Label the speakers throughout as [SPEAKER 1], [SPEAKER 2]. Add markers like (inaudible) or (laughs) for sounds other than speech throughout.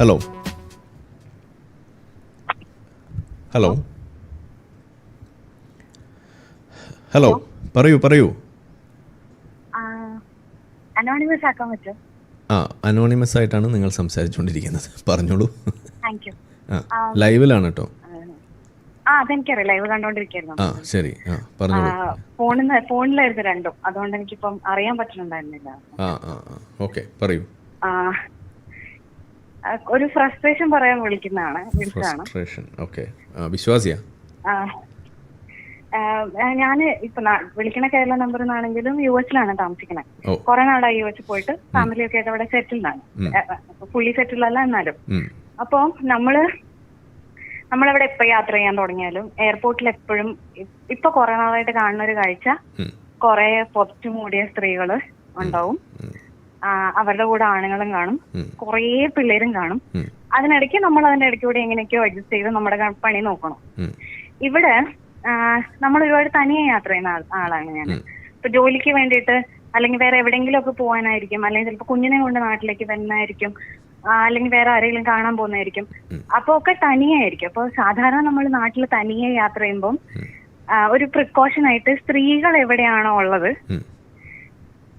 [SPEAKER 1] Hello hello hello പറയൂ പറയൂ.
[SPEAKER 2] Anonymous ആക്കാൻ പറ്റുമോ
[SPEAKER 1] ആ അനോണിമസ് ആയിട്ടാണ് നിങ്ങൾ സംസാരിച്ചുകൊണ്ടിരിക്കുന്നത്. പറഞ്ഞോളൂ. ലൈവിലാണ് കേട്ടോ ശരി.
[SPEAKER 2] ഫോണിലായിരുന്നു രണ്ടും. അതുകൊണ്ട് എനിക്കിപ്പം അറിയാൻ പറ്റുന്നുണ്ടായിരുന്നില്ല.
[SPEAKER 1] പറയൂ.
[SPEAKER 2] ഒരു ഫ്രസ്ട്രേഷൻ പറയാൻ വിളിക്കുന്നതാണ് വിളിച്ചതാണ്.
[SPEAKER 1] ഫ്രസ്ട്രേഷൻ ഓക്കെ വിശ്വാസിയാ?
[SPEAKER 2] ഞാൻ ഇപ്പൊ വിളിക്കണ കേരള നമ്പർ നിന്നാണെങ്കിലും യു എസിലാണ് താമസിക്കുന്നത് കുറെ നാളായി യു എസ് പോയിട്ട് ഫാമിലി ഒക്കെ ആയിട്ട് അവിടെ സെറ്റിൽ ആണ്
[SPEAKER 1] ഉം.
[SPEAKER 2] ഫുള്ളി സെറ്റിൽഡ് അല്ല എന്നാലും. അപ്പൊ നമ്മൾ നമ്മളവിടെ എപ്പോ യാത്ര ചെയ്യാൻ തുടങ്ങിയാലും എയർപോർട്ടിൽ എപ്പോഴും ഇപ്പൊ കുറെ നാളായിട്ട് കാണുന്ന ഒരു കാഴ്ച. കൊറേ പൊറത്തു മൂടിയ സ്ത്രീകൾ ഉണ്ടാവും. ആ, അവരുടെ കൂടെ ആണുങ്ങളും കാണും. കുറേ പിള്ളേരും കാണും. അതിനിടയ്ക്ക് നമ്മൾ അതിന്റെ ഇടയ്ക്ക് കൂടെ എങ്ങനെയൊക്കെയോ അഡ്ജസ്റ്റ് ചെയ്ത് നമ്മുടെ പണി നോക്കണം. ഇവിടെ നമ്മൾ ഒരുപാട് തനിയെ യാത്ര ചെയ്യുന്ന ആളാണ് ഞാൻ. ഇപ്പൊ ജോലിക്ക് വേണ്ടിയിട്ട് അല്ലെങ്കിൽ വേറെ എവിടെയെങ്കിലും ഒക്കെ പോകാനായിരിക്കും. അല്ലെങ്കിൽ ചിലപ്പോൾ കുഞ്ഞിനെ കൊണ്ട് നാട്ടിലേക്ക് വരുന്നതായിരിക്കും. അല്ലെങ്കിൽ വേറെ ആരെങ്കിലും കാണാൻ പോകുന്നതായിരിക്കും. അപ്പൊ ഒക്കെ തനിയായിരിക്കും. അപ്പൊ സാധാരണ നമ്മൾ നാട്ടിൽ തനിയെ യാത്ര
[SPEAKER 1] ചെയ്യുമ്പം
[SPEAKER 2] ഒരു പ്രിക്കോഷൻ ആയിട്ട് സ്ത്രീകൾ എവിടെയാണോ ഉള്ളത്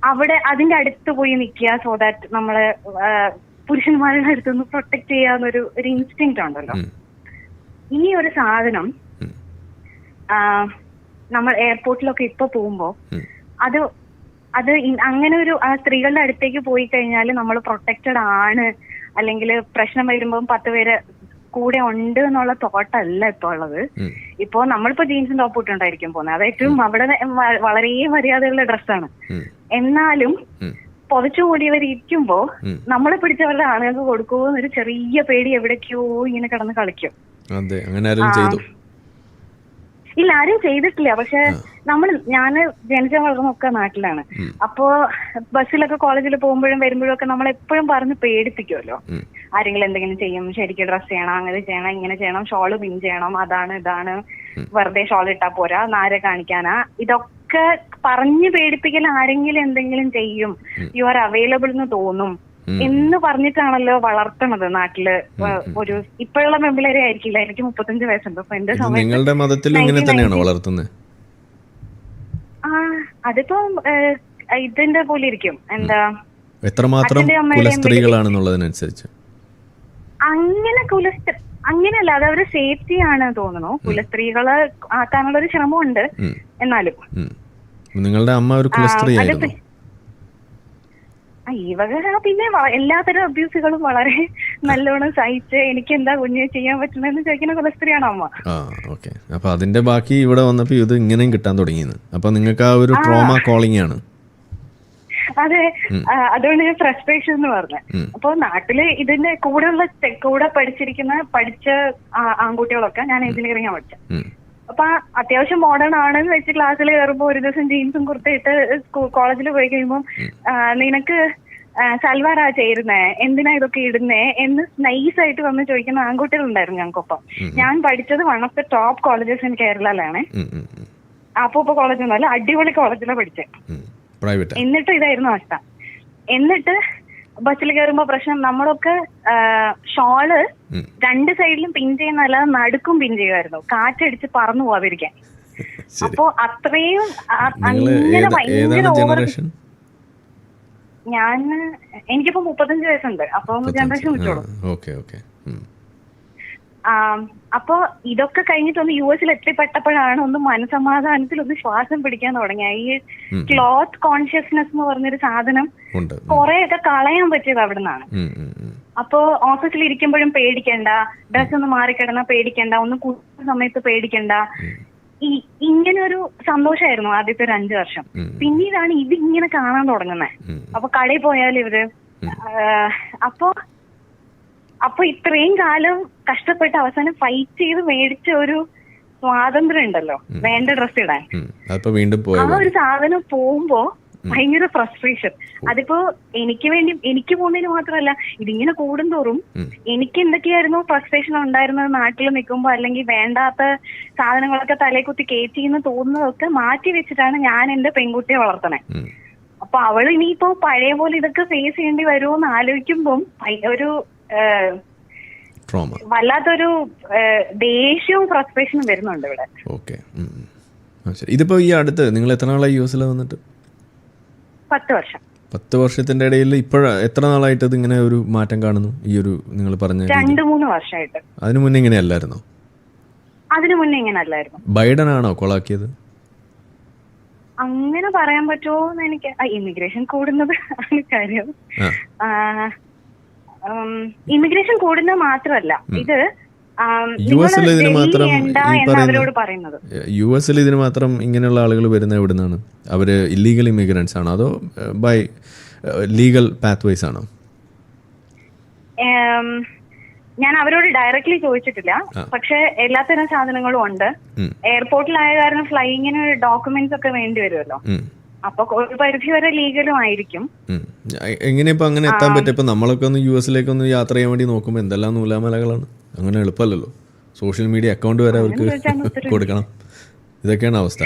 [SPEAKER 2] അവിടെ അതിന്റെ അടുത്ത് പോയി നിൽക്കുക സോ ദാറ്റ് നമ്മൾ പുരുഷന്മാരുടെ അടുത്തുനിന്ന് പ്രൊട്ടക്ട് ചെയ്യാന്നൊരു ഒരു ഇൻസ്റ്റിങ് ഉണ്ടല്ലോ.
[SPEAKER 1] ഇനി
[SPEAKER 2] ഈ ഒരു സാധനം നമ്മൾ എയർപോർട്ടിലൊക്കെ ഇപ്പൊ പോകുമ്പോ അത് അത് അങ്ങനെ ഒരു ആ സ്ത്രീകളുടെ അടുത്തേക്ക് പോയി കഴിഞ്ഞാൽ നമ്മൾ പ്രൊട്ടക്റ്റഡ് ആണ്. അല്ലെങ്കിൽ പ്രശ്നം വരുമ്പോൾ പത്ത് പേര് കൂടെ ഉണ്ട് എന്നുള്ള തോട്ടല്ല ഇപ്പൊ ഉള്ളത്. ഇപ്പൊ നമ്മളിപ്പോ ജീൻസും ടോപ്പ് ഇട്ടുണ്ടായിരിക്കും പോകുന്നത്. അത് ഏറ്റവും അവിടെ വളരെ മര്യാദയുള്ള ഡ്രസ്സാണ് എന്നാലും പൊതച്ചുകൂടിയവർ ഇരിക്കുമ്പോ നമ്മളെ പിടിച്ചവരുടെ ആളുകൾക്ക് കൊടുക്കുമോ എന്നൊരു ചെറിയ പേടി എവിടേക്കോ ഇങ്ങനെ കിടന്ന് കളിക്കും. ഇല്ല ആരും ചെയ്തിട്ടില്ല. പക്ഷെ നമ്മൾ ഞാൻ ജനിച്ച വളർന്നൊക്കെ നാട്ടിലാണ്. അപ്പോ ബസ്സിലൊക്കെ കോളേജിൽ പോകുമ്പോഴും വരുമ്പോഴും ഒക്കെ നമ്മൾ എപ്പോഴും പറഞ്ഞ് പേടിപ്പിക്കുമല്ലോ ആരെങ്കിലും എന്തെങ്കിലും ചെയ്യും. ശരിക്കും ഡ്രസ് ചെയ്യണം അങ്ങനെ ചെയ്യണം ഇങ്ങനെ ചെയ്യണം ഷോൾ പിൻ ചെയ്യണം അതാണ് ഇതാണ്. വെറുതെ ഷോൾ ഇട്ടാ പോരാ നാരെ കാണിക്കാനാ. ഇതൊക്കെ പറഞ്ഞ് പേടിപ്പിക്കൽ ആരെങ്കിലും എന്തെങ്കിലും ചെയ്യും. യു ആർ അവൈലബിൾ എന്ന് തോന്നും. എന്ന് പറഞ്ഞിട്ടാണല്ലോ വളർത്തണത് നാട്ടിൽ. ഒരു ഇപ്പോഴുള്ള മെമ്പിളരെ ആയിരിക്കില്ല. എനിക്ക് മുപ്പത്തഞ്ച് വയസ്സുണ്ട്. അപ്പൊ എന്റെ
[SPEAKER 1] നിങ്ങളുടെ മതത്തിൽ ഇങ്ങനെ തന്നെയാണ് വളർത്തുന്നത്
[SPEAKER 2] ആ അതിപ്പോ ഇതിന്റെ പോലെ ഇരിക്കും. എന്താ?
[SPEAKER 1] എത്രമാത്രം കുലസ്ത്രീകളാണെന്നുള്ളതിനനുസരിച്ച്?
[SPEAKER 2] അങ്ങനെ കുലസ്ത്രീ അങ്ങനെയല്ല. അത് അവർ സേഫ്റ്റി ആണ് തോന്നുന്നു കുലസ്ത്രീകൾ ആക്കാനുള്ള ഒരു ശ്രമമുണ്ട് എന്നാലും.
[SPEAKER 1] നിങ്ങളുടെ അമ്മ ഒരു കുലസ്ത്രീ
[SPEAKER 2] അത്
[SPEAKER 1] ആയിരുന്നു
[SPEAKER 2] ആ, ഈ വക പിന്നെ എല്ലാത്തരം അബ്യൂസുകളും വളരെ നല്ലോണം സഹിച്ച് എനിക്ക് എന്താ കുഞ്ഞ് ചെയ്യാൻ പറ്റണെന്ന് ചോദിക്കുന്ന കുലസ്ത്രീയാണ് അമ്മ.
[SPEAKER 1] ഓക്കെ. അപ്പൊ അതിന്റെ ബാക്കി ഇവിടെ വന്നപ്പോ ഇത് ഇങ്ങനെയും കിട്ടാൻ തുടങ്ങിയെന്ന്. അപ്പൊ നിങ്ങൾക്ക് ആ ഒരു ട്രോമ കോളിംഗ് ആണ്
[SPEAKER 2] അതെ അതുകൊണ്ട് ഞാൻ ഫ്രസ്ട്രേഷൻ എന്ന്
[SPEAKER 1] പറഞ്ഞു.
[SPEAKER 2] അപ്പൊ നാട്ടിൽ ഇതിന്റെ കൂടെയുള്ള ഉള്ള കൂടെ പഠിച്ചിരിക്കുന്ന പഠിച്ച ആൺകുട്ടികളൊക്കെ ഞാൻ എഞ്ചിനീയറിംഗ് പഠിച്ചത് അപ്പൊ അത്യാവശ്യം മോഡേൺ ആണെന്ന് വെച്ച് ക്ലാസ്സിൽ കയറുമ്പോ ഒരു ദിവസം ജീൻസും കുർത്തയിട്ട് കോളേജിൽ പോയി കഴിയുമ്പോൾ നിനക്ക് സൽവാറാ ചേരുന്നേ? എന്തിനാ ഇതൊക്കെ ഇടുന്നേ? എന്ന് നൈസ് ആയിട്ട് വന്ന് ചോദിക്കുന്ന ആൺകുട്ടികളുണ്ടായിരുന്നു ഞങ്ങൾക്കൊപ്പം. ഞാൻ പഠിച്ചത് one of the top colleges in കേരളയിലാണ്. അപ്പൊ ഇപ്പൊ കോളേജ് ഒന്നല്ല അടിപൊളി കോളേജിലാണ് പഠിച്ചത്. എന്നിട്ട് ഇതായിരുന്നു അവസ്ഥ. എന്നിട്ട് ബസ്സിൽ കയറുമ്പോ പ്രശ്നം നമ്മളൊക്കെ
[SPEAKER 1] ഷോൾ.
[SPEAKER 2] രണ്ട് സൈഡിലും പിൻ ചെയ്യുന്നതല്ലാതെ നടുക്കും പിൻ ചെയ്യുമായിരുന്നു. കാറ്റടിച്ച് പറന്നു പോവാതിരിക്കാൻ അപ്പോ അത്രയും അങ്ങനെ ഭയങ്കര ഞാൻ എനിക്കിപ്പോ മുപ്പത്തഞ്ച് വയസ്സുണ്ട്. അപ്പൊ ജനറേഷൻ വിട്ടോളൂ അപ്പൊ ഇതൊക്കെ കഴിഞ്ഞിട്ടൊന്ന് യു എസിൽ എത്തിപ്പെട്ടപ്പോഴാണ് ഒന്ന് മനസമാധാനത്തിൽ ഒന്ന് ശ്വാസം പിടിക്കാൻ തുടങ്ങിയ. ഈ ക്ലോത്ത് കോൺഷ്യസ്നെസ് എന്ന് പറഞ്ഞൊരു സാധനം കുറെയൊക്കെ കളയാൻ പറ്റിയത് അവിടെ നിന്നാണ്. അപ്പോ ഓഫീസിൽ ഇരിക്കുമ്പോഴും പേടിക്കണ്ട ഡ്രസ് ഒന്ന് മാറിക്കിടന്ന പേടിക്കണ്ട ഒന്ന് കൂടുതൽ സമയത്ത് പേടിക്കണ്ട. ഈ ഇങ്ങനെ ഒരു സന്തോഷമായിരുന്നു ആദ്യത്തെ ഒരു അഞ്ചു വർഷം. പിന്നീടാണ് ഇത് ഇങ്ങനെ കാണാൻ തുടങ്ങുന്നത്. അപ്പൊ കടയിൽ പോയാൽ ഇവർ അപ്പൊ അപ്പൊ ഇത്രയും കാലം കഷ്ടപ്പെട്ട് അവസാനം ഫൈറ്റ് ചെയ്ത് മേടിച്ച ഒരു സ്വാതന്ത്ര്യം ഉണ്ടല്ലോ. വേണ്ട ഡ്രസ് ഇടാൻ. ആ ഒരു സാധനം പോകുമ്പോ ഭയങ്കര ഫ്രസ്ട്രേഷൻ അതിപ്പോ എനിക്ക് വേണ്ടി എനിക്ക് പോകുന്നതിന് മാത്രമല്ല ഇതിങ്ങനെ കൂടുന്തോറും. എനിക്ക് എന്തൊക്കെയായിരുന്നു ഫ്രസ്ട്രേഷൻ ഉണ്ടായിരുന്നത് നാട്ടിൽ നിൽക്കുമ്പോ അല്ലെങ്കിൽ വേണ്ടാത്ത സാധനങ്ങളൊക്കെ തലേ കുത്തി കയറ്റി എന്ന് തോന്നുന്നതൊക്കെ മാറ്റി വെച്ചിട്ടാണ് ഞാൻ എന്റെ പെൺകുട്ടിയെ വളർത്തണേ. അപ്പൊ അവൾ ഇനിയിപ്പോ പഴയ പോലെ ഇതൊക്കെ ഫേസ് ചെയ്യേണ്ടി വരുമോ എന്ന് ആലോചിക്കുമ്പോൾ ഒരു
[SPEAKER 1] ട്രോമ
[SPEAKER 2] വല്ലാത്തൊരു ദേഷ്യവും ഫ്രസ്ട്രേഷനും വരുന്നുണ്ട് ഇവിടെ.
[SPEAKER 1] ഓക്കെ ഇതിപ്പോ ഈ അടുത്ത് നിങ്ങൾ എത്ര നാളായി യു എസിൽ വന്നിട്ട്?
[SPEAKER 2] പത്ത് വർഷം.
[SPEAKER 1] പത്ത് വർഷത്തിന്റെ ഇടയിൽ ഇപ്പോഴാ എത്ര നാളായിട്ട് ഇത് ഇങ്ങനെ ഒരു മാറ്റം കാണുന്നു? ഈ ഒരു നിങ്ങൾ പറഞ്ഞ
[SPEAKER 2] രണ്ട് മൂന്ന് വർഷമായിട്ട്
[SPEAKER 1] അതിനു മുന്നേ ഇങ്ങനെ അല്ലായിരുന്നോ?
[SPEAKER 2] അതിനു മുന്നേ ഇങ്ങനെ അല്ലായിരുന്നു.
[SPEAKER 1] ബൈഡൻ ആണോ കൊളാക്കിയത്?
[SPEAKER 2] അങ്ങനെ പറയാൻ പറ്റുമോ എന്ന് എനിക്ക് ഇമിഗ്രേഷൻ കൂടുന്നത് (laughs) കാര്യം. ഇമിഗ്രേഷൻ കൂടുന്നത് മാത്രമല്ല. ഇത്
[SPEAKER 1] യു എസിൽ ഇതിന് മാത്രം ഈ
[SPEAKER 2] പറയുന്നത്.
[SPEAKER 1] യു എസിൽ ഇതിന് മാത്രം ഇങ്ങനെയുള്ള ആളുകൾ വരുന്ന എവിടെ നിന്നാണ് അവർ ഇല്ലീഗൽ ഇമിഗ്രൻസ് ആണോ? അതോ ബൈ ലീഗൽ പാത്വേസ് വൈസ് ആണോ?
[SPEAKER 2] ഞാൻ അവരോട് ഡയറക്ട്ലി ചോദിച്ചിട്ടില്ല. പക്ഷെ എല്ലാത്തരം സാധനങ്ങളും ഉണ്ട്. എയർപോർട്ടിലായ കാരണം ഫ്ലൈയിങ്ങിന് ഡോക്യുമെന്റ്സ് ഒക്കെ വേണ്ടി വരുമല്ലോ. അപ്പൊ ഒരു പരിധി വരെ ലീഗലും ആയിരിക്കും.
[SPEAKER 1] എങ്ങനെ ഇപ്പൊ അങ്ങനെ എത്താൻ പറ്റും? ഇപ്പൊ നമ്മളൊക്കെ ഒന്ന് യു എസിലേക്ക് ഒന്ന് യാത്ര ചെയ്യാൻ വേണ്ടി നോക്കുമ്പോൾ എന്തെല്ലാം നൂലാമലകളാണ്? അങ്ങനെ എളുപ്പമല്ലല്ലോ. സോഷ്യൽ മീഡിയ അക്കൗണ്ട് വരെ അവർക്ക് (laughs) കൊടുക്കണം. ഇതൊക്കെയാണ് അവസ്ഥ.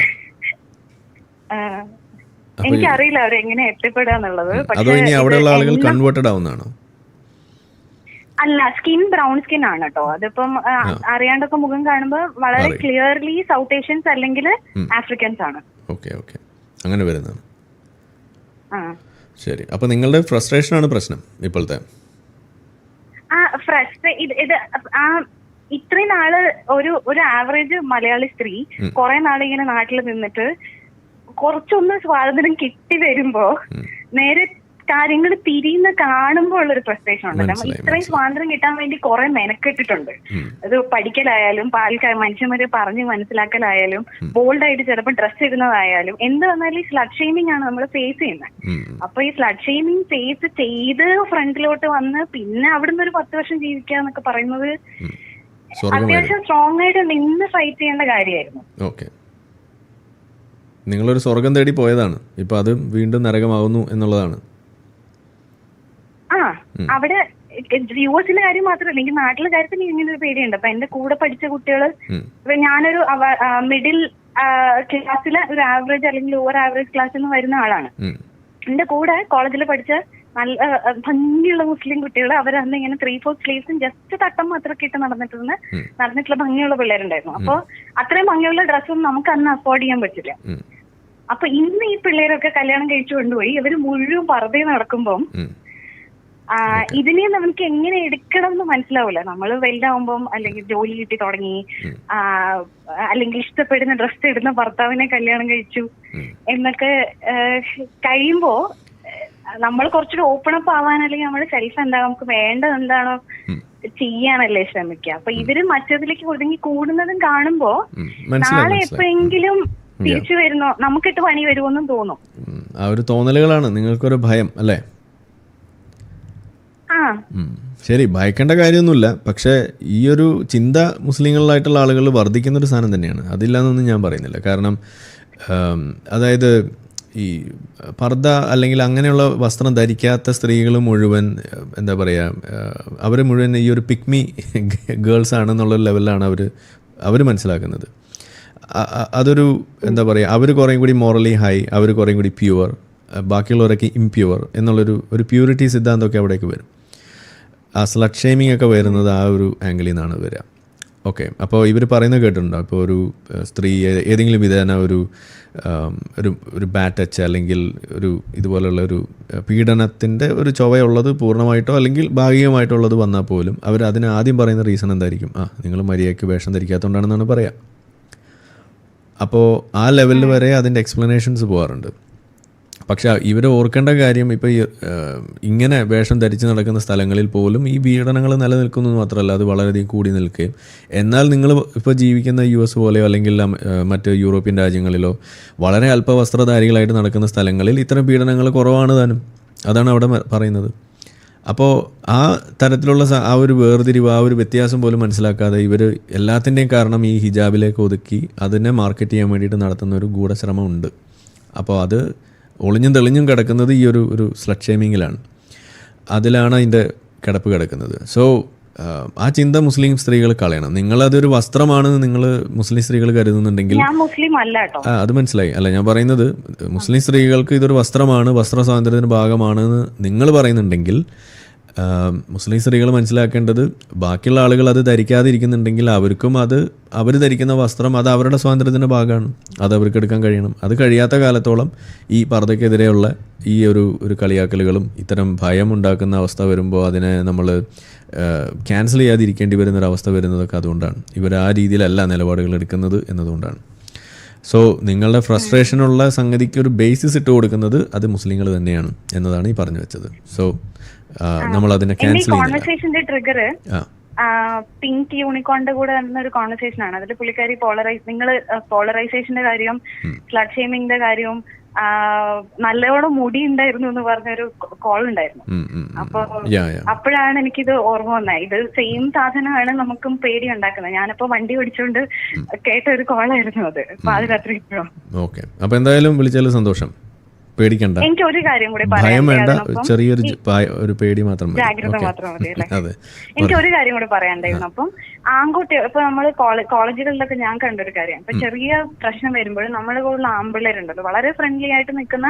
[SPEAKER 2] എനിക്കറിയില്ല അവരെങ്ങനെ എങ്ങനെ എന്നുള്ളത്.
[SPEAKER 1] അതോ ഇനി അവിടെയുള്ള ആളുകൾ കൺവേർട്ടഡ് ആവുന്നതാണോ?
[SPEAKER 2] അല്ല സ്കിൻ ബ്രൗൺ സ്കിൻ ആണ് കേട്ടോ. അതിപ്പം അറിയാണ്ടൊക്കെ മുഖം കാണുമ്പോൾ വളരെ ക്ലിയർലി സൗത്ത് ഏഷ്യൻസ് അല്ലെങ്കിൽ ആഫ്രിക്കൻസ് ആണ്.
[SPEAKER 1] Okay okay. അങ്ങനെ വരുന്നതാണ്. ശരി. അപ്പൊ നിങ്ങളുടെ ഫ്രസ്ട്രേഷൻ ആണ് പ്രശ്നം ഇപ്പോഴത്തെ?
[SPEAKER 2] ഇത്രയും നാൾ ഒരു ഒരു ആവറേജ് മലയാളി സ്ത്രീ കുറെ നാൾ ഇങ്ങനെ നാട്ടിൽ നിന്നിട്ട് കുറച്ചൊന്ന് സ്വാതന്ത്ര്യം കിട്ടി വരുമ്പോ നേരെ കാര്യങ്ങൾ തിരിയുന്ന കാണുമ്പോൾ ഉള്ളൊരു ഫ്രസ്ട്രേഷൻ ഉണ്ട് നമ്മൾ ഇത്രയും സ്വാതന്ത്ര്യം കിട്ടാൻ വേണ്ടി കുറെ മെനക്കെട്ടിട്ടുണ്ട്. അത് പഠിക്കലായാലും പാൽക്കാർ മനുഷ്യന്മാരെ പറഞ്ഞ് മനസ്സിലാക്കലായാലും ബോൾഡായിട്ട് ചിലപ്പോൾ ഡ്രസ് ഇടുന്നതായാലും എന്ത് വന്നാലും ഈ സ്ലഡ് ഷെയ്മിങ് ആണ് നമ്മൾ ഫേസ് ചെയ്യുന്നത്. അപ്പൊ ഈ സ്ലഡ് ഷെയ്മിങ് ഫേസ് ചെയ്ത് ഫ്രണ്ടിലോട്ട് വന്ന് പിന്നെ അവിടുന്ന് ഒരു പത്ത് വർഷം ജീവിക്കുക എന്നൊക്കെ പറയുന്നത് അത്യാവശ്യം സ്ട്രോങ് ആയിട്ട് നിന്ന് ഫൈറ്റ് ചെയ്യേണ്ട കാര്യമായിരുന്നു.
[SPEAKER 1] നിങ്ങളൊരു സ്വർഗം തേടി പോയതാണ്. ഇപ്പൊ അത് വീണ്ടും നരകമാവുന്നു എന്നുള്ളതാണ്.
[SPEAKER 2] ആ അവിടെ യു എസിലെ കാര്യം മാത്രമല്ല എനിക്ക് നാട്ടിലെ കാര്യത്തിൽ ഇങ്ങനെ ഒരു പേടിയുണ്ട് അപ്പൊ എന്റെ കൂടെ പഠിച്ച
[SPEAKER 1] കുട്ടികൾ.
[SPEAKER 2] ഇപ്പൊ ഞാനൊരു മിഡിൽ ക്ലാസ്സിലെ ഒരു ആവറേജ് അല്ലെങ്കിൽ ലോവർ ആവറേജ് ക്ലാസ്സിൽ നിന്ന് വരുന്ന ആളാണ്. എന്റെ കൂടെ കോളേജിൽ പഠിച്ച നല്ല ഭംഗിയുള്ള മുസ്ലിം കുട്ടികൾ അവരന്ന് ഇങ്ങനെ ത്രീ ഫോർ സ്ലീവ്സും ജസ്റ്റ് തട്ടം മാത്രമൊക്കെ ഇട്ട് നടന്നിട്ടുള്ള നടന്നിട്ടുള്ള ഭംഗിയുള്ള പിള്ളേരുണ്ടായിരുന്നു അപ്പൊ അത്രയും ഭംഗിയുള്ള ഡ്രസ്സൊന്നും നമുക്ക് അന്ന് അഫോർഡ് ചെയ്യാൻ പറ്റില്ല. അപ്പൊ ഇന്ന് ഈ പിള്ളേരൊക്കെ കല്യാണം കഴിച്ചു കൊണ്ടുപോയി ഇവർ മുഴുവൻ പറതേ നടക്കുമ്പം
[SPEAKER 1] ഉം.
[SPEAKER 2] ആ, ഇതിനെ നമുക്ക് എങ്ങനെ എടുക്കണം എന്ന് മനസ്സിലാവില്ല നമ്മൾ വലുതാവുമ്പം അല്ലെങ്കിൽ ജോലി കിട്ടി തുടങ്ങി അല്ലെങ്കിൽ ഇഷ്ടപ്പെടുന്ന ഡ്രസ് ഇടുന്ന ഭർത്താവിനെ കല്യാണം കഴിച്ചു എന്നൊക്കെ കഴിയുമ്പോ നമ്മൾ കുറച്ചുകൂടി ഓപ്പൺ അപ്പ് ആവാൻ അല്ലെങ്കിൽ നമ്മുടെ സെൽഫ് എന്താ നമുക്ക് വേണ്ടത് എന്താണോ ചെയ്യാനല്ലേ ശ്രമിക്കുക. അപ്പൊ ഇവർ മറ്റതിലേക്ക് ഒതുങ്ങി കൂടുന്നതും കാണുമ്പോ നാളെ എപ്പോഴെങ്കിലും തിരിച്ചു വരുന്നോ? നമുക്കിട്ട് പണി വരുമോന്നും തോന്നും.
[SPEAKER 1] ആ ഒരു തോന്നലുകളാണ്. നിങ്ങൾക്കൊരു ഭയം അല്ലേ. ശരി ഭയക്കേണ്ട കാര്യമൊന്നുമില്ല. പക്ഷേ ഈ ഒരു ചിന്ത മുസ്ലിങ്ങളിലായിട്ടുള്ള ആളുകൾ വർദ്ധിക്കുന്ന ഒരു സാധനം തന്നെയാണ്. അതില്ലാന്നൊന്നും ഞാൻ പറയുന്നില്ല. കാരണം അതായത് ഈ പർദ്ദ അല്ലെങ്കിൽ അങ്ങനെയുള്ള വസ്ത്രം ധരിക്കാത്ത സ്ത്രീകൾ മുഴുവൻ എന്താ പറയുക അവർ മുഴുവൻ ഈ ഒരു പിക്മി ഗേൾസ് ആണെന്നുള്ള ലെവലിലാണ് അവർ അവർ മനസ്സിലാക്കുന്നത്. അതൊരു എന്താ പറയുക അവർ കുറേ കൂടി മോറലി ഹൈ അവർ കുറേ കൂടി പ്യുവർ ബാക്കിയുള്ളവരൊക്കെ ഇംപ്യുവർ എന്നുള്ളൊരു ഒരു പ്യൂരിറ്റി സിദ്ധാന്തമൊക്കെ അവിടേക്ക് വരും. ആ സ്ലട്ട് ഷെയ്മിങ് ഒക്കെ വരുന്നത് ആ ഒരു ആംഗിളിൽ നിന്നാണ് വരിക ഓക്കെ അപ്പോൾ ഇവർ പറയുന്നത് കേട്ടിട്ടുണ്ടോ? ഇപ്പോൾ ഒരു സ്ത്രീ ഏതെങ്കിലും വിധേന ഒരു ഒരു ബാറ്റ് ടച്ച് അല്ലെങ്കിൽ ഒരു ഇതുപോലെയുള്ള ഒരു പീഡനത്തിന്റെ ഒരു ചൊവയുള്ളത് പൂർണമായിട്ടോ അല്ലെങ്കിൽ ഭാഗികമായിട്ടുള്ളത് വന്നാൽ പോലും അവർ അതിന് ആദ്യം പറയുന്ന റീസൺ എന്തായിരിക്കും? ആ നിങ്ങൾ മര്യാദയ്ക്ക് വേഷം ധരിക്കാത്തതുകൊണ്ടാണെന്നാണ് പറയുക അപ്പോൾ ആ ലെവലിൽ വരെ അതിന്റെ എക്സ്പ്ലനേഷൻസ് പോകാറുണ്ട് പക്ഷെ ഇവർ ഓർക്കേണ്ട കാര്യം ഇപ്പോൾ ഇങ്ങനെ വേഷം ധരിച്ച് നടക്കുന്ന സ്ഥലങ്ങളിൽ പോലും ഈ പീഡനങ്ങൾ നിലനിൽക്കുന്നത് മാത്രമല്ല അത് വളരെയധികം കൂടി നിൽക്കുകയും. എന്നാൽ നിങ്ങൾ ഇപ്പോൾ ജീവിക്കുന്ന യു എസ് പോലെയോ അല്ലെങ്കിൽ മറ്റ് യൂറോപ്യൻ രാജ്യങ്ങളിലോ വളരെ അല്പവസ്ത്രധാരികളായിട്ട് നടക്കുന്ന സ്ഥലങ്ങളിൽ ഇത്തരം പീഡനങ്ങൾ കുറവാണ് താനും. അതാണ് അവിടെ പറയുന്നത്. അപ്പോൾ ആ തരത്തിലുള്ള ആ ഒരു വേർതിരിവ് ആ ഒരു വ്യത്യാസം പോലും മനസ്സിലാക്കാതെ ഇവർ എല്ലാത്തിന്റെയും കാരണം ഈ ഹിജാബിലേക്ക് ഒതുക്കി അതിനെ മാർക്കറ്റ് ചെയ്യാൻ വേണ്ടിയിട്ട് നടത്തുന്ന ഒരു ഗൂഢശ്രമം ഉണ്ട് അപ്പോൾ അത് ഒളിഞ്ഞും തെളിഞ്ഞും കിടക്കുന്നത് ഈ ഒരു ഒരു സ്ലഡ് ഷേമിങ്ങിലാണ് അതിലാണ് അതിന്റെ കിടപ്പ് കിടക്കുന്നത്. സോ ആ ചിന്ത മുസ്ലിം സ്ത്രീകൾ കളയണം. നിങ്ങൾ അതൊരു വസ്ത്രമാണ് നിങ്ങൾ മുസ്ലിം സ്ത്രീകൾ കരുതുന്നുണ്ടെങ്കിൽ ആ അത് മനസ്സിലായി. അല്ല ഞാൻ പറയുന്നത് മുസ്ലിം സ്ത്രീകൾക്ക് ഇതൊരു വസ്ത്രമാണ് വസ്ത്ര സ്വാതന്ത്ര്യത്തിന് ഭാഗമാണെന്ന് നിങ്ങൾ പറയുന്നുണ്ടെങ്കിൽ മുസ്ലിം സ്ത്രീകൾ മനസ്സിലാക്കേണ്ടത് ബാക്കിയുള്ള ആളുകൾ അത് ധരിക്കാതിരിക്കുന്നുണ്ടെങ്കിൽ അവർക്കും അത് അവർ ധരിക്കുന്ന വസ്ത്രം അത് അവരുടെ സ്വാതന്ത്ര്യത്തിന്റെ ഭാഗമാണ്. അത് അവർക്ക് എടുക്കാൻ കഴിയണം. അത് കഴിയാത്ത കാലത്തോളം ഈ പർദ്ദയ്ക്കെതിരെയുള്ള ഈ ഒരു ഒരു കളിയാക്കലുകളും ഇത്തരം ഭയം ഉണ്ടാക്കുന്ന അവസ്ഥ വരുമ്പോൾ അതിനെ നമ്മൾ ക്യാൻസൽ ചെയ്യാതിരിക്കേണ്ടി വരുന്നൊരവസ്ഥ വരുന്നതൊക്കെ അതുകൊണ്ടാണ്. ഇവർ ആ രീതിയിലല്ല നിലപാടുകൾ എടുക്കുന്നത് എന്നതുകൊണ്ടാണ്. സോ നിങ്ങളുടെ ഫ്രസ്ട്രേഷനുള്ള സംഗതിക്ക് ഒരു ബേസിസ് ഇട്ട് കൊടുക്കുന്നത് അത് മുസ്ലിങ്ങൾ തന്നെയാണ് എന്നതാണ് ഈ പറഞ്ഞു വെച്ചത്. സോ നമ്മൾ അതിനെ ക്യാൻസൽ ചെയ്യുന്നില്ല
[SPEAKER 2] പിങ്ക് യൂണിക്കോണിന്റെ കൂടെ നടന്ന ഒരു കോൺവെർസേഷൻ ആണ്. അതിൽ പുള്ളിക്കാരി പോളറൈസ് നിങ്ങൾ പോളറൈസേഷന്റെ കാര്യവും സ്ലഡ് ഷെയ്മിങ്ങിന്റെ കാര്യവും ആ, നല്ലോണം മുടി ഉണ്ടായിരുന്നു എന്ന് പറഞ്ഞൊരു കോൾ ഉണ്ടായിരുന്നു. അപ്പൊ അപ്പോഴാണ് എനിക്കിത് ഓർമ്മ വന്നത് ഇത് സെയിം സാധനമാണ് നമുക്കും പേടി ഉണ്ടാക്കുന്നത് ഞാനിപ്പോ വണ്ടി ഓടിച്ചോണ്ട് കേട്ട ഒരു കോളായിരുന്നു അത്. പാതിരാത്രി
[SPEAKER 1] ഓക്കെ അപ്പോൾ എന്തായാലും വിളിച്ചാലും സന്തോഷം. പേടിക്കണ്ട.
[SPEAKER 2] എനിക്ക് ഒരു കാര്യം കൂടി
[SPEAKER 1] ഭയം
[SPEAKER 2] പറയാൻ
[SPEAKER 1] വേണ്ട ചെറിയൊരു ഒരു പേടി മാത്രം മതി.
[SPEAKER 2] ജാഗ്രത മാത്രം മതി അല്ലേ? (laughs)
[SPEAKER 1] അതെ.
[SPEAKER 2] എനിക്ക് ഒരു കാര്യം കൂടി പറയാനുണ്ടായിരുന്നു. അപ്പം ആൺകുട്ടി ഇപ്പൊ നമ്മൾ കോളേജുകളിലൊക്കെ ഞാൻ കണ്ടൊരു കാര്യം. ഇപ്പൊ ചെറിയ പ്രശ്നം വരുമ്പോൾ നമ്മുടെ കൂടുതൽ ആൺപിള്ളേരുണ്ടല്ലോ. വളരെ ഫ്രണ്ട്ലി ആയിട്ട് നിൽക്കുന്ന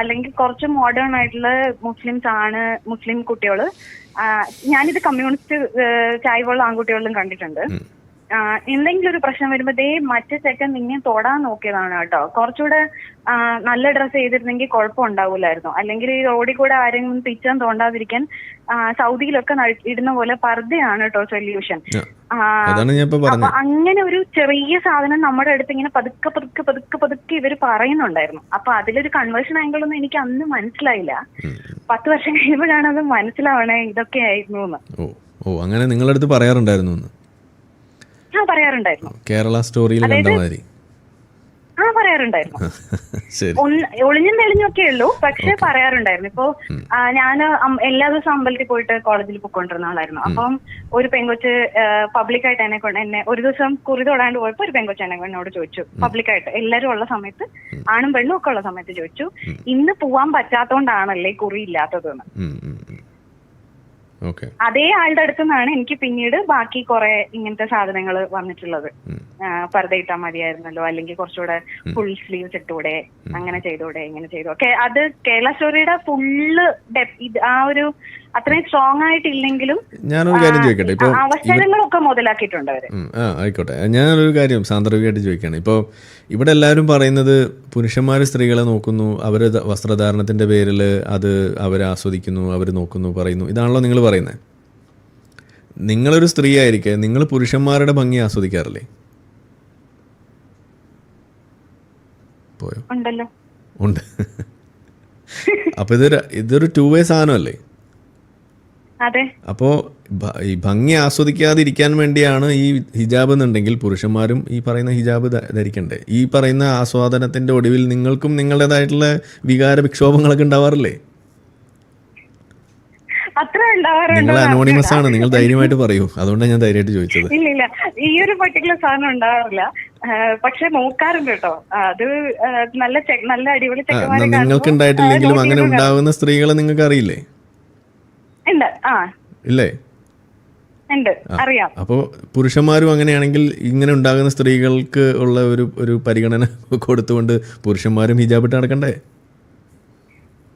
[SPEAKER 2] അല്ലെങ്കിൽ കുറച്ച് മോഡേൺ ആയിട്ടുള്ള മുസ്ലിംസ് ആണ് മുസ്ലിം കുട്ടികൾ ഞാനിത് കമ്മ്യൂണിസ്റ്റ് ചായവുള്ള ആൺകുട്ടികളിലും കണ്ടിട്ടുണ്ട്. എന്തെങ്കിലും ഒരു പ്രശ്നം വരുമ്പോ ദേ മറ്റേ ചെക്കൻ നിന്നെ തൊടാൻ നോക്കിയതാണ് കേട്ടോ. കുറച്ചുകൂടെ നല്ല ഡ്രസ്സ് ചെയ്തിരുന്നെങ്കിൽ കുഴപ്പമുണ്ടാവില്ലായിരുന്നു അല്ലെങ്കിൽ ഈ റോഡിൽ കൂടെ ആരെങ്കിലും പിച്ചാൻ തോണ്ടാതിരിക്കാൻ സൗദിയിലൊക്കെ ഇടുന്ന പോലെ പർദ്ദയാണ് കേട്ടോ സൊല്യൂഷൻ അങ്ങനെ ഒരു ചെറിയ സാധനം നമ്മുടെ അടുത്ത് ഇങ്ങനെ പതുക്കെ പതുക്കെ പതുക്കെ പതുക്കെ ഇവർ പറയുന്നുണ്ടായിരുന്നു. അപ്പൊ അതിലൊരു കൺവേർഷൻ ആംഗിൾ ഒന്നും എനിക്ക് അന്ന് മനസ്സിലായില്ല. പത്ത് വർഷം കഴിയുമ്പോഴാണ് അത് മനസ്സിലാവണേ ഇതൊക്കെ ആയിരുന്നു
[SPEAKER 1] ഓ അങ്ങനെ നിങ്ങളുടെ അടുത്ത് പറയാറുണ്ടായിരുന്നു
[SPEAKER 2] ഞാൻ പറയാറുണ്ടായിരുന്നു.
[SPEAKER 1] കേരള സ്റ്റോറിയിൽ കണ്ട മാതിരി.
[SPEAKER 2] ആ പറയാറുണ്ടായിരുന്നു. (laughs) ഒളിഞ്ഞും തെളിഞ്ഞൊക്കെ ഉള്ളൂ പക്ഷെ പറയാറുണ്ടായിരുന്നു. ഇപ്പോ ഞാൻ എല്ലാ ദിവസവും അമ്പലത്തിൽ പോയിട്ട് കോളേജിൽ പോയിക്കൊണ്ടിരുന്ന ആളായിരുന്നു. അപ്പം ഒരു പെങ്കൊച്ച് പബ്ലിക്കായിട്ട് എന്നെ കൊണ്ട് എന്നെ ഒരു ദിവസം കുറി തൊടാണ്ട് പോയപ്പോ ഒരു പെങ്കൊച്ച് എന്നെ എന്നോട് ചോദിച്ചു. പബ്ലിക്കായിട്ട് എല്ലാരും ഉള്ള സമയത്ത് ആണും പെണ്ണും ഒക്കെ ഉള്ള സമയത്ത് ചോദിച്ചു. ഇന്ന് പോവാൻ പറ്റാത്തോണ്ടാണല്ലേ കുറി ഇല്ലാത്തതെന്ന്. അതേ ആളുടെ അടുത്തു നിന്നാണ് എനിക്ക് പിന്നീട് ബാക്കി കുറെ ഇങ്ങനത്തെ സാധനങ്ങൾ വന്നിട്ടുള്ളത്. പർദ്ദ ഇട്ടാൽ മതിയായിരുന്നല്ലോ. അല്ലെങ്കിൽ കുറച്ചുകൂടെ ഫുൾ സ്ലീവ്സ് ഇട്ടൂടെ. അങ്ങനെ ചെയ്തൂടെ ഇങ്ങനെ ചെയ്തോ. അത് കേരള സ്റ്റോറിയുടെ ഫുള്ള് ആ ഒരു അത്രയും സ്ട്രോങ് ആയിട്ടില്ലെങ്കിലും
[SPEAKER 1] ഞാനൊരു കാര്യം ചോദിക്കട്ടെ? ഇപ്പോൾ
[SPEAKER 2] അവസരങ്ങളൊക്കെ മുതലാക്കിയിട്ടുണ്ട്
[SPEAKER 1] അവർ. ആ ആയിക്കോട്ടെ. ഞാനൊരു കാര്യം സാന്ദർഭികമായിട്ട് ചോദിക്കുകയാണ്. ഇപ്പോൾ ഇവിടെ എല്ലാവരും പറയുന്നത് പുരുഷന്മാർ സ്ത്രീകളെ നോക്കുന്നു അവർ വസ്ത്രധാരണത്തിന്റെ പേരിൽ അത് അവർ ആസ്വദിക്കുന്നു അവർ നോക്കുന്നു പറയുന്നു. ഇതാണല്ലോ നിങ്ങൾ പറയുന്നത് നിങ്ങളൊരു സ്ത്രീ ആയിരിക്കെ നിങ്ങൾ പുരുഷന്മാരുടെ ഭംഗി ആസ്വദിക്കാറില്ലേ? പോയോ?
[SPEAKER 2] ഉണ്ടല്ലോ.
[SPEAKER 1] ഉണ്ട്. അപ്പോൾ ഇതൊരു ഇതൊരു ടൂ വേ സാധനമല്ലേ?
[SPEAKER 2] അതെ.
[SPEAKER 1] അപ്പോൾ ഈ ഭംഗി ആസ്വദിക്കാതിരിക്കാൻ വേണ്ടിയാണ് ഈ ഹിജാബ് എന്നുണ്ടെങ്കിൽ പുരുഷന്മാരും ഈ പറയുന്ന ഹിജാബ് ധരിക്കണ്ടേ. ഈ പറയുന്ന ആസ്വാദനത്തിന്റെ ഒടുവിൽ നിങ്ങൾക്കും നിങ്ങളുടേതായിട്ടുള്ള വികാര വിക്ഷോഭങ്ങളൊക്കെ ഉണ്ടാവാറില്ലേ? നിങ്ങൾ അനോണിമസ് ആണ്. നിങ്ങൾ ധൈര്യമായിട്ട് പറയൂ. അതുകൊണ്ടാണ് ഞാൻ ധൈര്യമായിട്ട് ചോദിച്ചത്.
[SPEAKER 2] ഇല്ല ഇല്ല. ഈ ഒരു പർട്ടിക്കുലർ സാധനം ഉണ്ടാവാറില്ല. പക്ഷെ നോക്കാറുണ്ട് കേട്ടോ. അത് നല്ല നല്ല അടിപൊളി
[SPEAKER 1] നിങ്ങൾക്ക് ഉണ്ടായിട്ടില്ലെങ്കിലും അങ്ങനെ ഉണ്ടാകുന്ന സ്ത്രീകളെ നിങ്ങൾക്ക് അറിയില്ലേ
[SPEAKER 2] ഉണ്ട്. ആ.
[SPEAKER 1] ഇല്ലേ?
[SPEAKER 2] അറിയാം.
[SPEAKER 1] അപ്പോൾ പുരുഷന്മാരും അങ്ങനെയാണെങ്കിൽ ഇങ്ങനെ ഉണ്ടാകുന്ന സ്ത്രീകൾക്ക് ഉള്ള ഒരു ഒരു പരിഗണന കൊടുത്തുകൊണ്ട് പുരുഷന്മാരും ഹിജാബ് ഇട്ട് നടക്കണ്ടേ?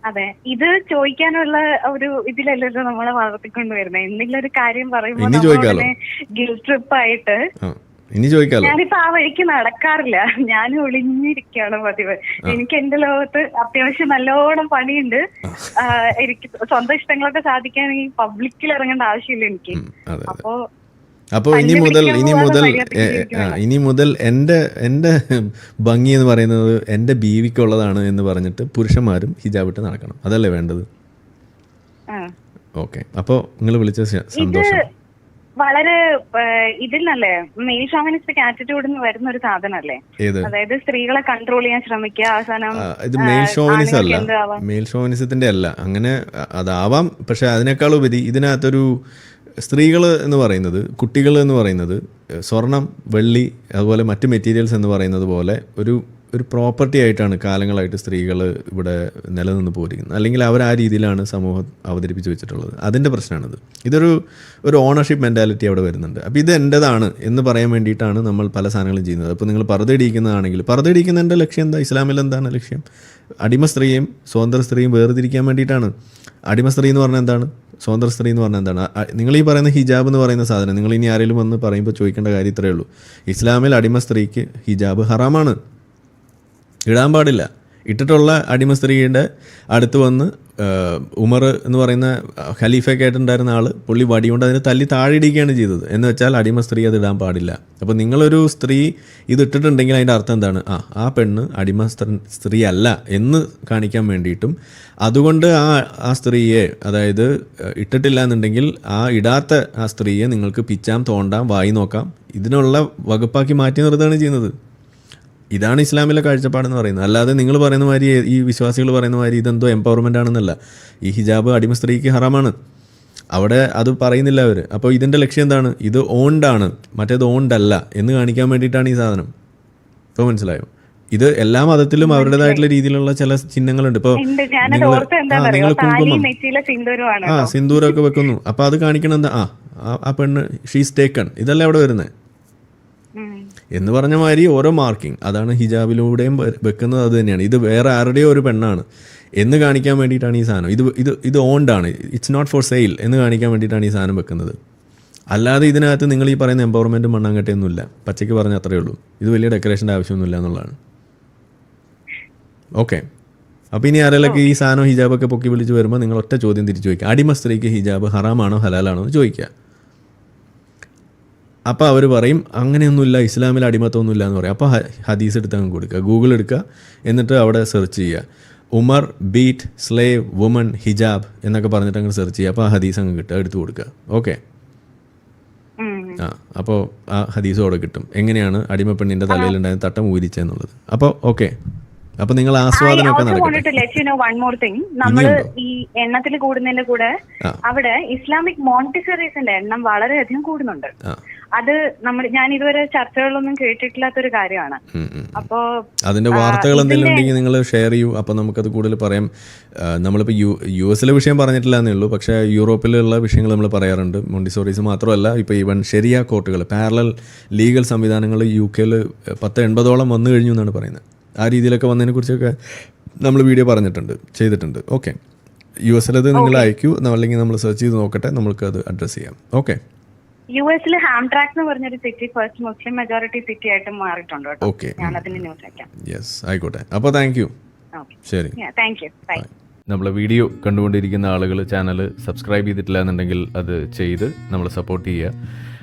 [SPEAKER 2] അതെ. ഇത് ചോദിക്കാനുള്ള ഒരു ഇതിലല്ലല്ലോ നമ്മളെ വളർത്തിക്കൊണ്ടുവരുന്നത് എന്തെങ്കിലും ഒരു കാര്യം പറയുമ്പോൾ. ഗിൽ ട്രിപ്പ് ആയിട്ട്
[SPEAKER 1] ഇനി ചോദിക്കാലോ?
[SPEAKER 2] ഞാനിപ്പോ ആ വഴിക്ക് നടക്കാറില്ല. ഞാൻ ഒളിഞ്ഞിരിക്കുകയാണ് പതിവ്. എനിക്ക് എന്റെ ലോകത്ത് അത്യാവശ്യം നല്ലോണം പണിയുണ്ട്. എനിക്ക് സ്വന്തം ഇഷ്ടങ്ങളൊക്കെ സാധിക്കാൻ ഈ പബ്ലിക്കിൽ ഇറങ്ങേണ്ട ആവശ്യമില്ല എനിക്ക്. അപ്പോ
[SPEAKER 1] അപ്പോൾ ഇനി മുതൽ ഇനി മുതൽ ഇനി മുതൽ എന്റെ എന്റെ ഭംഗി എന്ന് പറയുന്നത് എന്റെ ബീവിക്കുള്ളതാണ് എന്ന് പറഞ്ഞിട്ട് പുരുഷന്മാരും ഹിജാബ് ഇട്ട് നടക്കണം. അതല്ലേ വേണ്ടത്. ഓക്കെ. അപ്പോൾ നിങ്ങൾ വിളിച്ച സന്തോഷം.
[SPEAKER 2] വളരെ ഇതിൽ നല്ലേ മെയിൽ ഷോമനിസ്റ്റിക് ആറ്റിറ്റ്യൂഡിൽ നിന്ന് വരുന്ന ഒരു സാധനല്ലേ അതായത് സ്ത്രീകളെ കൺട്രോൾ ചെയ്യാൻ ശ്രമിക്കുക അവസാനം
[SPEAKER 1] ഇത് മെയിൽ ഷോവിനിസം അല്ല മെയിൽ ഷോവിനിസത്തിന്റെ അല്ല. അങ്ങനെ അതാവാം. പക്ഷെ അതിനേക്കാൾ ഉപരി ഇതിനകത്തൊരു സ്ത്രീകൾ എന്ന് പറയുന്നത് കുട്ടികൾ എന്ന് പറയുന്നത് സ്വർണം വെള്ളി അതുപോലെ മറ്റ് മെറ്റീരിയൽസ് എന്ന് പറയുന്നത് പോലെ ഒരു ഒരു പ്രോപ്പർട്ടി ആയിട്ടാണ് കാലങ്ങളായിട്ട് സ്ത്രീകൾ ഇവിടെ നിലനിന്ന് പോയിരിക്കുന്നത്. അല്ലെങ്കിൽ അവർ ആ രീതിയിലാണ് സമൂഹം അവതരിപ്പിച്ച് വെച്ചിട്ടുള്ളത്. അതിന്റെ പ്രശ്നമാണിത്. ഇതൊരു ഒരു ഓണർഷിപ്പ് മെന്റാലിറ്റി അവിടെ വരുന്നുണ്ട്. അപ്പോൾ ഇത് എന്റെതാണ് എന്ന് പറയാൻ വേണ്ടിയിട്ടാണ് നമ്മൾ പല സാധനങ്ങളും ചെയ്യുന്നത്. അപ്പോൾ നിങ്ങൾ പർദ്ദയിടിക്കുന്നതാണെങ്കിൽ പർദ്ദയിടിക്കുന്നതിന്റെ ലക്ഷ്യം എന്താ? ഇസ്ലാമിൽ എന്താണ് ലക്ഷ്യം? അടിമ സ്ത്രീയും സ്വതന്ത്ര സ്ത്രീയും വേർതിരിക്കാൻ വേണ്ടിയിട്ടാണ്. അടിമ സ്ത്രീ എന്ന് പറഞ്ഞാൽ എന്താണ്? സ്വതന്ത്ര സ്ത്രീ എന്ന് പറഞ്ഞാൽ എന്താണ്? നിങ്ങൾ ഈ പറയുന്ന ഹിജാബ് എന്ന് പറയുന്ന സാധനം നിങ്ങൾ ഇനി ആരെങ്കിലും വന്ന് പറയുമ്പോൾ ചോദിക്കേണ്ട കാര്യം ഇത്രയേ ഉള്ളൂ. ഇസ്ലാമിൽ അടിമ സ്ത്രീക്ക് ഹിജാബ് ഹറാമാണ്. ഇടാൻ പാടില്ല. ഇട്ടിട്ടുള്ള അടിമ സ്ത്രീയുടെ അടുത്ത് വന്ന് ഉമർ എന്ന് പറയുന്ന ഖലീഫയൊക്കെ ആയിട്ടുണ്ടായിരുന്ന ആൾ പുള്ളി വടികൊണ്ട് അതിനെ തല്ലി താഴെയിടിക്കുകയാണ് ചെയ്തത്. എന്ന് വെച്ചാൽ അടിമ സ്ത്രീ അത് ഇടാൻ പാടില്ല. അപ്പോൾ നിങ്ങളൊരു സ്ത്രീ ഇത് ഇട്ടിട്ടുണ്ടെങ്കിൽ അതിന്റെ അർത്ഥം എന്താണ്? ആ ആ പെണ്ണ് അടിമ സ്ത്രീ അല്ല എന്ന് കാണിക്കാൻ വേണ്ടിയിട്ടും അതുകൊണ്ട് ആ ആ സ്ത്രീയെ അതായത് ഇട്ടിട്ടില്ല എന്നുണ്ടെങ്കിൽ ആ ഇടാത്ത ആ സ്ത്രീയെ നിങ്ങൾക്ക് പിച്ചാം തോണ്ടാം വായി നോക്കാം. ഇതിനുള്ള വകുപ്പാക്കി മാറ്റി നിർത്തുകയാണ് ചെയ്യുന്നത്. ഇതാണ് ഇസ്ലാമിലെ കാഴ്ചപ്പാടെന്ന് പറയുന്നത്. അല്ലാതെ നിങ്ങൾ പറയുന്ന മാതിരി ഈ വിശ്വാസികൾ പറയുന്ന മാതിരി ഇതെന്തോ എംപവർമെന്റ് ആണെന്നല്ല. ഈ ഹിജാബ് അടിമ സ്ത്രീക്ക് ഹറാമാണ്. അവിടെ അത് പറയുന്നില്ല അവർ അപ്പോൾ ഇതിന്റെ ലക്ഷ്യം എന്താണ്? ഇത് ഓൺഡ് ആണ്. മറ്റേത് ഓൺഡ് അല്ല എന്ന് കാണിക്കാൻ വേണ്ടിയിട്ടാണ് ഈ സാധനം. ഇപ്പോൾ മനസ്സിലായോ? ഇത് എല്ലാ മതത്തിലും അവരുടേതായിട്ടുള്ള രീതിയിലുള്ള ചില ചിഹ്നങ്ങളുണ്ട്. ഇപ്പോൾ നിങ്ങൾ കുങ്കുമം. ആ സിന്ദൂരമൊക്കെ വെക്കുന്നു. അപ്പോൾ അത് കാണിക്കണം എന്താ? ആ ആ- പെണ്ണ് ഷീസ് ടേക്കൺ ഇതല്ലേ അവിടെ വരുന്നത്. എന്ന് പറഞ്ഞ മാതിരി ഓരോ മാർക്കിംഗ് അതാണ് ഹിജാബിലൂടെയും വെക്കുന്നത് അത് തന്നെയാണ്. ഇത് വേറെ ആരുടെയോ ഒരു പെണ്ണാണ് എന്ന് കാണിക്കാൻ വേണ്ടിയിട്ടാണ് ഈ സാധനം. ഇത് ഇത് ഇത് ഓൺഡ് ആണ്. ഇറ്റ്സ് നോട്ട് ഫോർ സെയിൽ എന്ന് കാണിക്കാൻ വേണ്ടിയിട്ടാണ് ഈ സാധനം വെക്കുന്നത്. അല്ലാതെ ഇതിനകത്ത് നിങ്ങൾ ഈ പറയുന്ന എംപവർമെന്റും മണ്ണാങ്കട്ടയൊന്നുമില്ല. പച്ചയ്ക്ക് പറഞ്ഞ അത്രയേ ഉള്ളൂ. ഇത് വലിയ ഡെക്കറേഷന്റെ ആവശ്യമൊന്നുമില്ല എന്നുള്ളതാണ്. ഓക്കെ അപ്പോൾ ഇനി ആരെങ്കിലൊക്കെ ഈ സാധനം ഹിജാബൊക്കെ പൊക്കി വിളിച്ച് വരുമ്പോൾ നിങ്ങൾ ഒറ്റ ചോദ്യം തിരിച്ചു ചോദിക്കുക. അടിമ സ്ത്രീക്ക് ഹിജാബ് ഹറാമാണോ ഹലാലാണോ എന്ന് ചോദിക്കുക. അപ്പോൾ അവർ പറയും അങ്ങനെയൊന്നുമില്ല ഇസ്ലാമിൽ അടിമത്തമൊന്നുമില്ല എന്ന് പറയും അപ്പോൾ ഹദീസ് എടുത്ത് അങ്ങ് കൊടുക്കുക. ഗൂഗിൾ എടുക്കുക. എന്നിട്ട് അവിടെ സെർച്ച് ചെയ്യുക. Umar beat slave woman hijab എന്നൊക്കെ പറഞ്ഞിട്ട് അങ്ങ് സെർച്ച് ചെയ്യുക. അപ്പോൾ ആ ഹദീസ് അങ്ങ് കിട്ടുക. എടുത്തു കൊടുക്കുക. ഓക്കെ ആ അപ്പോൾ ആ ഹദീസും അവിടെ കിട്ടും. എങ്ങനെയാണ് അടിമ പെണ്ണിന്റെ തലയിലുണ്ടായ തട്ടം ഊരിച്ചെന്നുള്ളത് അപ്പോൾ ഓക്കെ അപ്പോൾ നിങ്ങൾ ആസ്വാദനമൊക്കെ.
[SPEAKER 2] നമ്മൾ
[SPEAKER 1] ഇനിയുണ്ടോ?
[SPEAKER 2] ഈ എണ്ണത്തിൽ കൂടുന്നതിന്റെ കൂടെ അവിടെ ഇസ്ലാമിക് മോണ്ടിസറീസിന്റെ എണ്ണം വളരെയധികം കൂടുന്നുണ്ട്. അത് നമ്മൾ ഞാൻ ഇതുവരെ ചർച്ചകളൊന്നും കേട്ടിട്ടില്ലാത്ത
[SPEAKER 1] ഒരു കാര്യമാണ്.
[SPEAKER 2] അപ്പോ
[SPEAKER 1] അതിന്റെ വാർത്തകൾ എന്തെങ്കിലും ഉണ്ടെങ്കിൽ നിങ്ങൾ ഷെയർ ചെയ്യൂ. അപ്പൊ നമുക്കത് കൂടുതൽ പറയാം. നമ്മളിപ്പോ യു യു എസിലെ വിഷയം പറഞ്ഞിട്ടില്ല എന്നേ ഉള്ളൂ. പക്ഷെ യൂറോപ്പിലുള്ള വിഷയങ്ങൾ നമ്മൾ പറയാറുണ്ട്. മോണ്ടിസോറീസ് മാത്രമല്ല ഇപ്പോൾ ഈവൻ ശരിയ കോർട്ടുകൾ പാരലൽ ലീഗൽ സംവിധാനങ്ങൾ യു കെയിൽ പത്ത് എൺപതോളം വന്നു കഴിഞ്ഞു എന്നാണ് പറയുന്നത്. ആ രീതിയിലൊക്കെ വന്നതിനെ കുറിച്ചൊക്കെ നമ്മൾ വീഡിയോ പറഞ്ഞിട്ടുണ്ട് ചെയ്തിട്ടുണ്ട്. ഓക്കെ. യു എസിലത് നിങ്ങൾ അയക്കൂ. അല്ലെങ്കിൽ നമ്മൾ സെർച്ച് ചെയ്ത് നോക്കട്ടെ. നമുക്ക് അത് അഡ്രസ്സ് ചെയ്യാം. ഓക്കെ.
[SPEAKER 2] യു എസിൽ ഹാംട്രാക്ക് എന്ന് പറഞ്ഞൊരു city first Muslim majority city ആയിട്ട് മാറിയിട്ടുണ്ട് കേട്ടോ.
[SPEAKER 1] ഓക്കെ
[SPEAKER 2] ഞാൻ അതിന്റെ ന്യൂസ് അയക്കാം
[SPEAKER 1] യെസ് ആയിക്കോട്ടെ അപ്പോൾ താങ്ക് യു ശരി.
[SPEAKER 2] താങ്ക് യു ബൈ
[SPEAKER 1] നമ്മളെ വീഡിയോ കണ്ടുകൊണ്ടിരിക്കുന്ന ആളുകൾ ചാനൽ സബ്സ്ക്രൈബ് ചെയ്തിട്ടില്ല എന്നുണ്ടെങ്കിൽ അത് ചെയ്ത് നമ്മളെ സപ്പോർട്ട് ചെയ്യുക.